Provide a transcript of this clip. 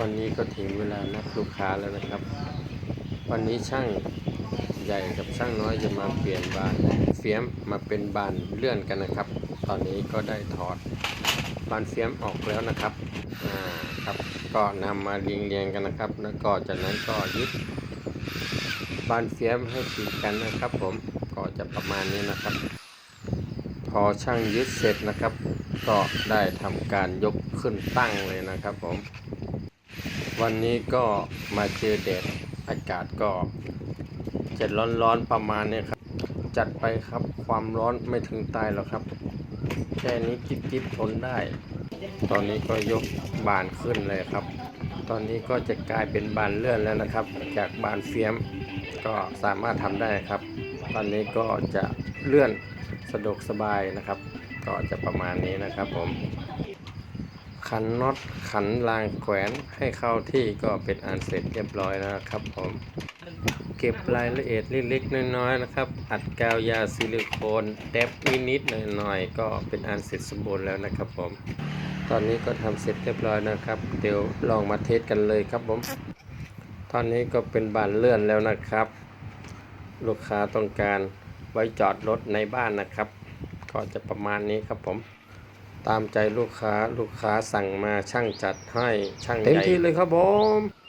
วันนี้ก็ถึงเวลานัดลูกค้าแล้วนะครับ วันนี้ช่างใหญ่กับช่างน้อยจะมาเปลี่ยนบานเฟียมมาเป็นบานเลื่อนกันนะครับ ตอนนี้ก็ได้ถอดบานเฟียมออกแล้วนะครับอ่าครับก็นำมาเรียงเรียงกันนะครับ แล้วก็จากนั้นก็ยึดบานเฟียมให้ติดกันนะครับ ผมก็จะประมาณนี้นะครับ พอช่างยึดเสร็จนะครับ ก็ได้ทำการยกขึ้นตั้งเลยนะครับผม วันนี้ก็มาเจอแดดอากาศก็จะร้อนๆประมาณนี้ครับ จัดไปครับความร้อนไม่ถึงตายหรอกครับ แค่นี้กิ๊บๆทนได้ ตอนนี้ก็ยกบานขึ้นเลยครับ ตอนนี้ก็จะกลายเป็นบานเลื่อนแล้วนะครับ จากบานเฟียมก็สามารถทำได้ครับ ตอนนี้ก็จะเลื่อนสะดวกสบายนะครับ ก็จะประมาณนี้นะครับผม ขันน็อตขันรางแขวนให้เข้าที่ก็เป็นอันเสร็จเรียบร้อยแล้วครับผมเก็บรายละเอียดเล็กๆน้อยๆนะครับ อัดกาวยาซิลิโคนแดบนิดๆหน่อยๆก็เป็นอันเสร็จสมบูรณ์แล้วนะครับผม ตอนนี้ก็ทำเสร็จเรียบร้อยนะครับ เดี๋ยวลองมาเทสกันเลยครับผม ตอนนี้ก็เป็นบานเลื่อนแล้วนะครับ ลูกค้าต้องการไว้จอดรถในบ้านนะครับ ก็จะประมาณนี้ครับผม ตามใจลูกค้าลูกค้าสั่งมาช่างจัดให้ช่างใหญ่เต็มที่เลยครับผม